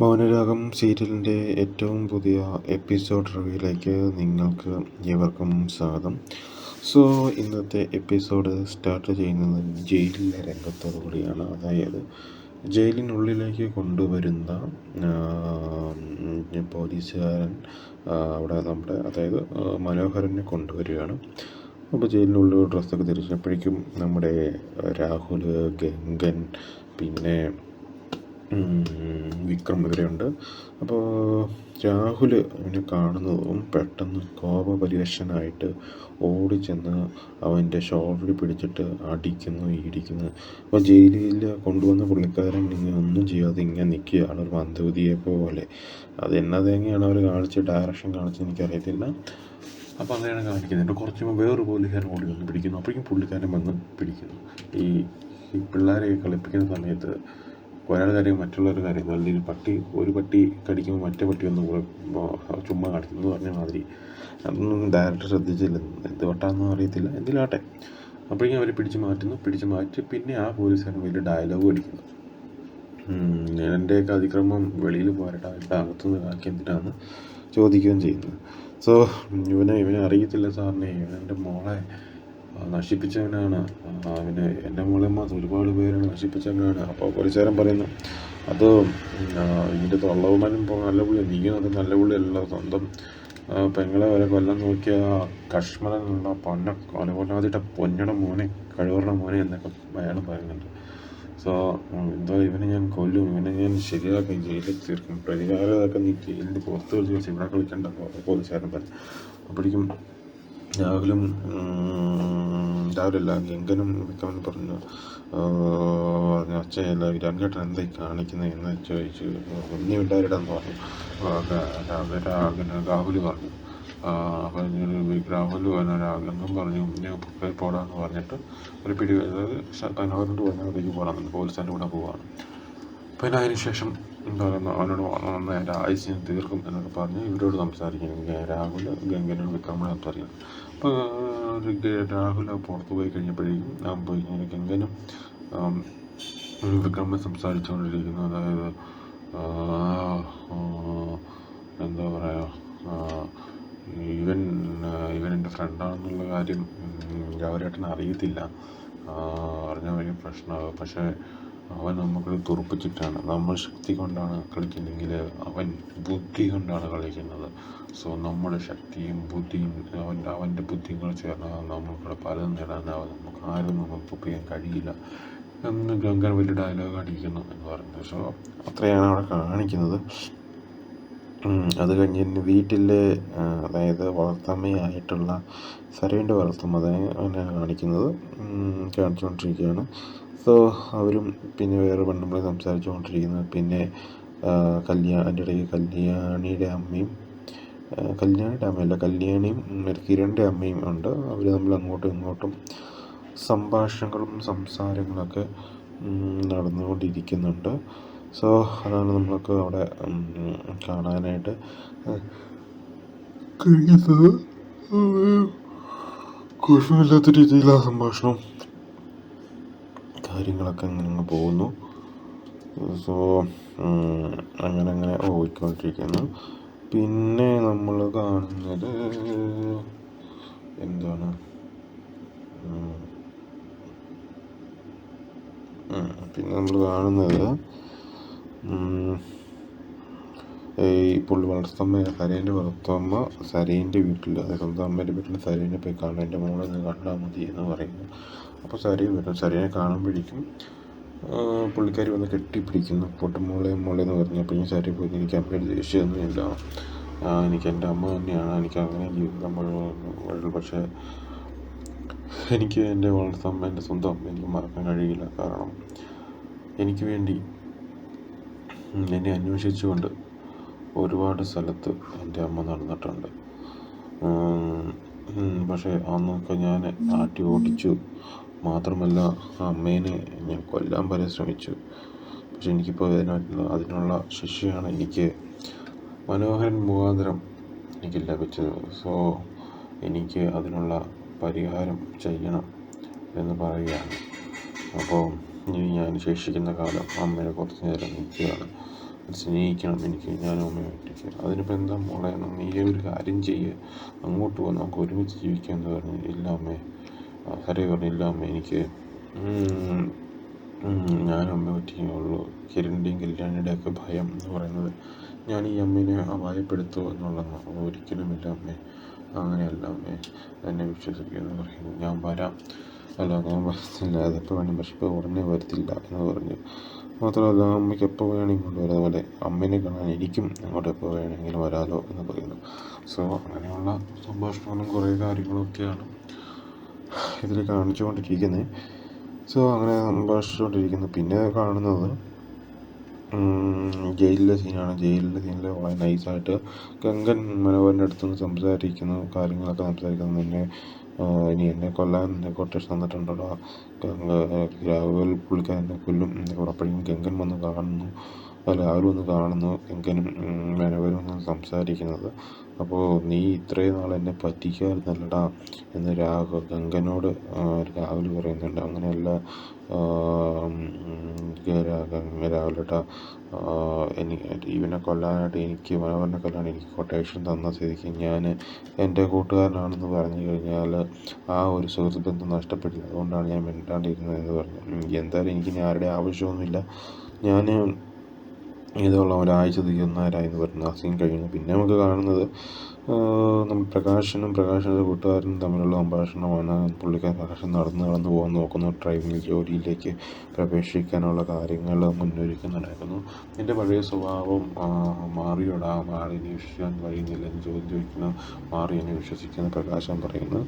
മൗനരാഗം സീരിയലിന്റെ ഏറ്റവും പുതിയ എപ്പിസോഡ് റിവ്യൂയിലേക്ക് നിങ്ങൾക്ക് ഏവർക്കും സ്വാഗതം. സോ ഇന്നത്തെ എപ്പിസോഡ് സ്റ്റാർട്ട് ചെയ്യുന്നത് ജയിലിലെ രംഗത്തോടു കൂടിയാണ്. അതായത് ജയിലിനുള്ളിലേക്ക് കൊണ്ടുവരുന്ന പോലീസുകാരൻ അവിടെ നമ്മുടെ അതായത് മനോഹരനെ കൊണ്ടുവരികയാണ്. അപ്പോൾ ജയിലിനുള്ളിൽ ഡ്രസ്സൊക്കെ ധരിച്ചപ്പോഴേക്കും നമ്മുടെ രാഹുൽ ഗംഗൻ പിന്നെ വിക്രം ഇവരെയുണ്ട് അപ്പോൾ രാഹുൽ അവനെ കാണുന്നതും പെട്ടെന്ന് കോപപരിവശനായിട്ട് ഓടിച്ചെന്ന് അവന്റെ ഷോൾഡറിൽ പിടിച്ചിട്ട് അടിക്കുന്നു ഇടിക്കുന്നു. അപ്പോൾ ജയിലിൽ കൊണ്ടുവന്ന പുള്ളിക്കാരൻ ഇങ്ങനെ ഒന്നും ചെയ്യാതെ ഇങ്ങനെ നിൽക്കുകയാണ് ഒരു മന്ദഗതിയെ പോലെ. അത് എന്നാ തേങ്ങയാണ് അവർ കാണിച്ച് ഡയറക്ഷൻ കാണിച്ച് എനിക്കറിയത്തില്ല. അപ്പോൾ അങ്ങനെയാണ് കാണിക്കുന്നത്. കുറച്ച് മുമ്പ് വേറൊരു പോലീസുകാരൻ ഓടി വന്ന് പിടിക്കുന്നു. അപ്പോഴേക്കും പുള്ളിക്കാരൻ വന്ന് പിടിക്കുന്നു. ഈ ഈ പിള്ളേരെ കളിപ്പിക്കുന്ന സമയത്ത് ഒരാളുടെ കാര്യം മറ്റുള്ളവരുടെ കാര്യം അല്ലെങ്കിൽ പട്ടി ഒരു പട്ടി കടിക്കുമ്പോൾ മറ്റേ പട്ടി ഒന്ന് കൂടെ ചുമ്മാ കടിക്കുന്നു എന്ന് പറഞ്ഞ മാതിരി. അതൊന്നും ഡയറക്ടർ ശ്രദ്ധിച്ചില്ല. എന്ത് വട്ടാണെന്നും അറിയത്തില്ല. എന്തിലാട്ടെ. അപ്പോഴേക്കും അവരെ പിടിച്ച് മാറ്റുന്നു പിടിച്ച് മാറ്റി പിന്നെ ആ പോലീസുകാരൻ വലിയ ഡയലോഗ് അടിക്കുന്നു. എന്റെയൊക്കെ അതിക്രമം വെളിയിൽ പോരട്ടെ എന്റെ അകത്തുനിന്ന് കാക്കി എന്തിനാണ് ചോദിക്കുകയും ചെയ്യുന്നത് സോ ഇവനെ ഇവനെ അറിയത്തില്ല സാറിനെ. ഇവൻ എന്റെ മോളെ. നശിപ്പിച്ചവനാണ്. അവനെ എന്റെ മോളെ മാത്രം ഒരുപാട് പേരാണ് നശിപ്പിച്ചവനാണ്. അപ്പോൾ പോലീസുകാരൻ പറയുന്നു അത് ഇതിന്റെ തൊള്ളവുമാനും നല്ല പുള്ളി നീയും അത് നല്ല പുള്ളിയല്ല സ്വന്തം പെങ്ങളെ വരെ കൊല്ലം നോക്കിയ കഷ്മലുള്ള പൊന്ന കൊലകൊല്ലാതിട്ട പൊന്നട മോനെ കഴിവറുടെ മോനെ എന്നൊക്കെ അയാൾ പറയുന്നുണ്ട്. സോ എന്തോ ഇവനെ ഞാൻ കൊല്ലും ഇവനെ ഞാൻ ശരിയാക്കും ജയിലിൽ തീർക്കും പ്രതികാരമൊക്കെ നീ ജയിലിൽ പുറത്ത് വിളിച്ച് ഇവിടെ കളിക്കണ്ട പോലീസുകാരൻ പറഞ്ഞു അപ്പോഴേക്കും രാഹുലും രാഹുലല്ല ഗംഗനും വിക്രമനും പറഞ്ഞു. പറഞ്ഞു അച്ഛയല്ല രംഗേട്ടൻ എന്തായി കാണിക്കുന്നത് എന്ന് ചോദിച്ചു. നീ എന്ന് പറഞ്ഞു. രാഹുൽ പറഞ്ഞു. അപ്പോൾ രാഹുൽ പറഞ്ഞു ഗംഗം പറഞ്ഞു പുറത്തേക്ക് പോടാന്ന് പറഞ്ഞിട്ട് ഒരു പിടി അതായത് മനോഹരനോട് പറഞ്ഞ അവിടേക്ക് പോകാമെന്ന് പോലീസിന്റെ കൂടെ പോവാണ്. പിന്നെ അതിന് ശേഷം എന്താ പറയുക അവനോട് നന്നായി എന്റെ ആയുസ് ഞാൻ തീർക്കും എന്നൊക്കെ പറഞ്ഞ് ഇവരോട് സംസാരിക്കുന്നു. രാഹുൽ ഗംഗനോട് വിക്രമോട് സംസാരിക്കുന്നു. അപ്പോൾ രാഹുൽ പുറത്ത് പോയി കഴിഞ്ഞപ്പോഴേക്കും ഗംഗനും ഒരു വിക്രമൻ സംസാരിച്ചുകൊണ്ടിരിക്കുന്നു. അതായത് എന്താ പറയുക ഇവൻ ഇവൻ എന്റെ ഫ്രണ്ടാണെന്നുള്ള കാര്യം ഗൗരേട്ടൻ അറിയത്തില്ല. അറിഞ്ഞാൽ വലിയ പ്രശ്നമാകും പക്ഷേ അവൻ നമുക്ക് തുറപ്പിച്ചിട്ടാണ് നമ്മൾ ശക്തി കൊണ്ടാണ് കളിക്കുന്നെങ്കിൽ അവൻ ബുദ്ധി കൊണ്ടാണ് കളിക്കുന്നത്. സോ നമ്മുടെ ശക്തിയും ബുദ്ധിയും അവന്റെ അവന്റെ ബുദ്ധിയും കൂടെ ചേർന്നാൽ നമുക്കിവിടെ പലതും നേടാനാവും. നമുക്ക് ആരും നമുക്ക് ചെയ്യാൻ കഴിയില്ല എന്ന് ഗംഗർ വലിയ ഡയലോഗ് അടിക്കുന്നു എന്ന് പറയുന്നത്. സോ അത്രയാണ് അവിടെ കാണിക്കുന്നത്. അത് കഴിഞ്ഞ് ഇനി വീട്ടിലെ അതായത് വളർത്തമ്മയായിട്ടുള്ള സരവിന്റെ വളർത്തമ്മ അതിനെ കാണിക്കുന്നത്. കാണിച്ചുകൊണ്ടിരിക്കുകയാണ്. സോ അവരും പിന്നെ വേറെ പെണ്ണുമ്പിളെ സംസാരിച്ചു കൊണ്ടിരിക്കുന്നു പിന്നെ കല്യാ അതിന്റെ ഇടയ്ക്ക് കല്യാണിയുടെ അമ്മയും കല്യാണിയുടെ അമ്മയല്ല കല്യാണിയും കിരണിന്റെ അമ്മയും ഉണ്ട്. അവർ നമ്മൾ അങ്ങോട്ടും ഇങ്ങോട്ടും സംഭാഷണങ്ങളും സംസാരങ്ങളൊക്കെ നടന്നുകൊണ്ടിരിക്കുന്നുണ്ട്. സോ അതാണ് നമ്മൾക്ക് അവിടെ കാണാനായിട്ട്. കഴിയുന്നത് കുഴപ്പമില്ലാത്ത രീതിയിലാണ് സംഭാഷണം. കാര്യങ്ങളൊക്കെ അങ്ങനെ അങ്ങ് പോകുന്നു. സോ അങ്ങനെ അങ്ങനെ ഓടിക്കൊണ്ടിരിക്കുന്നു പിന്നെ നമ്മൾ കാണുന്നത് എന്താണ്? പിന്നെ നമ്മൾ കാണുന്നത് ഈ പുള്ളി വളർത്തമ്മ സരേന്റെ വളർത്തമ്മ സരേന്റെ വീട്ടിൽ സ്വന്തം അമ്മേന്റെ വീട്ടിൽ സരേനെ പോയി കാണാൻ എന്റെ മോളെ കണ്ടാൽ മതി എന്ന് പറയുന്നു. അപ്പോൾ സരയും വരും. സരേനെ കാണുമ്പോഴേക്കും പുള്ളിക്കാരി വന്ന് കെട്ടിപ്പിടിക്കുന്നു. പൊട്ടുമോളെ മോളെ എന്ന് പറഞ്ഞു പറഞ്ഞപ്പോൾ ഞാൻ സാരി പോയി എനിക്ക് അമ്മയുടെ ദേഷ്യമൊന്നുമില്ല എനിക്ക് എന്റെ അമ്മ തന്നെയാണ്. എനിക്ക് അങ്ങനെ ജീവിക്കാൻ വഴി പക്ഷേ എനിക്ക് എന്റെ വളർത്തമ്മ എന്റെ സ്വന്തം അമ്മ എനിക്ക് മറക്കാൻ കഴിയില്ല. കാരണം എനിക്ക് വേണ്ടി എന്നെ അന്വേഷിച്ചുകൊണ്ട് ഒരുപാട് സ്ഥലത്ത് എന്റെ അമ്മ നടന്നിട്ടുണ്ട്. പക്ഷേ അന്നൊക്കെ ഞാൻ ആട്ടി ഓടിച്ചു. മാത്രമല്ല അമ്മേനെ ഞാൻ കൊല്ലാൻ വരെ ശ്രമിച്ചു. പക്ഷെ എനിക്കിപ്പോൾ അതിനുള്ള അതിനുള്ള ശിക്ഷയാണ് എനിക്ക്. മനോഹരൻ മുഖാന്തരം എനിക്ക് ലഭിച്ചത്. സോ എനിക്ക് അതിനുള്ള പരിഹാരം ചെയ്യണം എന്ന് പറയുകയാണ്. അപ്പോൾ ഇനി ഞാൻ ശേഷിക്കുന്ന കാലം അമ്മയെ കുറച്ച് നേരം നിൽക്കുകയാണ്. സ്നേഹിക്കണം എനിക്ക് ഞാനും അമ്മയും ഒറ്റയ്ക്ക് അതിനിപ്പോൾ എന്താ മോളെ നീ ഒരു കാര്യം ചെയ്യുക അങ്ങോട്ട് പോകാം നമുക്ക് ഒരുമിച്ച് ജീവിക്കാം എന്ന് പറഞ്ഞു ഇല്ല അമ്മേ. ഹരി പറഞ്ഞു ഇല്ല അമ്മ എനിക്ക് ഞാനും അമ്മ ഒറ്റയ്ക്കേ ഉള്ളൂ. കിരണിന്റെയും കല്യാണിയുടെ ഒക്കെ ഭയം എന്ന് പറയുന്നത് ഞാൻ ഈ അമ്മേനെ അപായപ്പെടുത്തുമോ എന്നുള്ളതാണ്. ഒരിക്കലുമില്ല അമ്മേ. അങ്ങനെയല്ല അമ്മേ. എന്നെ വിശ്വസിക്കുക എന്ന് പറയുന്നു. ഞാൻ വരാം. അല്ല ഞാൻ വരത്തില്ല. അതൊക്കെ വേണം. പക്ഷെ ഇപ്പോൾ ഉടനെ വരത്തില്ല എന്ന് പറഞ്ഞു. മാത്രമല്ല അമ്മയ്ക്ക് എപ്പോൾ വേണമെങ്കിലും ഇങ്ങോട്ട് വരാം അതുപോലെ അമ്മേനെ കാണാൻ എനിക്കും അങ്ങോട്ട് എപ്പോൾ വേണമെങ്കിലും വരാലോ എന്ന് പറയുന്നു. സോ അങ്ങനെയുള്ള സംഭാഷണങ്ങളും കുറേ കാര്യങ്ങളൊക്കെയാണ് ഇതിൽ കാണിച്ചുകൊണ്ടിരിക്കുന്നത് സോ അങ്ങനെ സംഭാഷിച്ചുകൊണ്ടിരിക്കുന്നു. പിന്നെ കാണുന്നത് ജയിലിലെ സീനാണ്. ജയിലിലെ സീനിൽ വളരെ നൈസായിട്ട് ഗംഗൻ മനോഹരന്റെ അടുത്ത് നിന്ന് സംസാരിക്കുന്നു കാര്യങ്ങളൊക്കെ സംസാരിക്കുന്നു. എന്നെ ആ, ഇനി എന്നെ കൊല്ലാൻ എന്നെ കൊട്ടേഷൻ തന്നിട്ടുണ്ടല്ലോ. ഗംഗ രാഹുൽ പുള്ളിക്കാരൻ എന്നെ കൊല്ലും. എന്നൊക്കെ ഉറപ്പടിയും ഗംഗൻ വന്ന് കാണുന്നു. രാഹുൽ വന്ന് കാണുന്നു. ഗംഗനും ഉം, സംസാരിക്കുന്നത്. അപ്പോൾ നീ ഇത്രയും നാൾ എന്നെ പറ്റിക്കായിരുന്നല്ലടാ എന്ന് രാഹു ഗംഗനോട് രാഹുൽ പറയുന്നുണ്ട്. അങ്ങനെയല്ല രാഹുലേട്ടാ എനിക്ക് ഇവനെ കൊല്ലാനായിട്ട് എനിക്ക് മനോഹരനെ കൊല്ലാൻ എനിക്ക് കൊട്ടേഷൻ തന്ന സ്ഥിതിക്ക് ഞാൻ എന്റെ കൂട്ടുകാരനാണെന്ന് പറഞ്ഞു കഴിഞ്ഞാൽ ആ ഒരു സുഹൃത്ത് ബന്ധം നഷ്ടപ്പെട്ടില്ല. അതുകൊണ്ടാണ് ഞാൻ മിണ്ടാണ്ടിരുന്നത് എന്ന് പറഞ്ഞു. എന്തായാലും എനിക്ക് ആരുടെ ആവശ്യമൊന്നുമില്ല. ഞാൻ ഇതുള്ള ഒരാഴ്ച തീർന്നവരായി എന്ന് പറഞ്ഞു കഴിയുന്നു. പിന്നെ നമുക്ക് കാണുന്നത് പ്രകാശനും പ്രകാശന്റെ കൂട്ടുകാരനും തമ്മിലുള്ള സംഭാഷണമാണ്. പുള്ളിക്കാരൻ പ്രകാശൻ നടന്ന് നടന്ന് പോകാൻ നോക്കുന്നു. ഡ്രൈവിംഗ് ജോലിയിലേക്ക് പ്രവേശിക്കാനുള്ള കാര്യങ്ങൾ മുന്നൊരുക്കുന്നുണ്ടായിരുന്നു. എന്റെ പഴയ സ്വഭാവം മാറിയോടാ മാറി വിശ്വസിക്കാൻ കഴിയുന്നില്ല എന്ന് ചോദ്യം ചോദിക്കുന്നു. മാറി എന്നെ വിശ്വസിക്കുന്ന പ്രകാശൻ പറയുന്നു.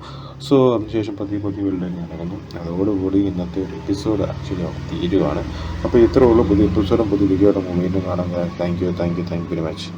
സോ അതിനുശേഷം പതിയെ പതിയെ വെള്ളിലേക്ക് നടക്കുന്നു. അതോടുകൂടി ഇന്നത്തെ ഒരു എപ്പിസോഡ് ആക്ച്വലി തീരുവാണ്. അപ്പോൾ ഇത്രയേ ഉള്ളൂ. പുതിയ എപ്പിസോഡും പുതിയ വീഡിയോയുടെ മൊമെന്റും കാണാൻ thank you thank you thank you very much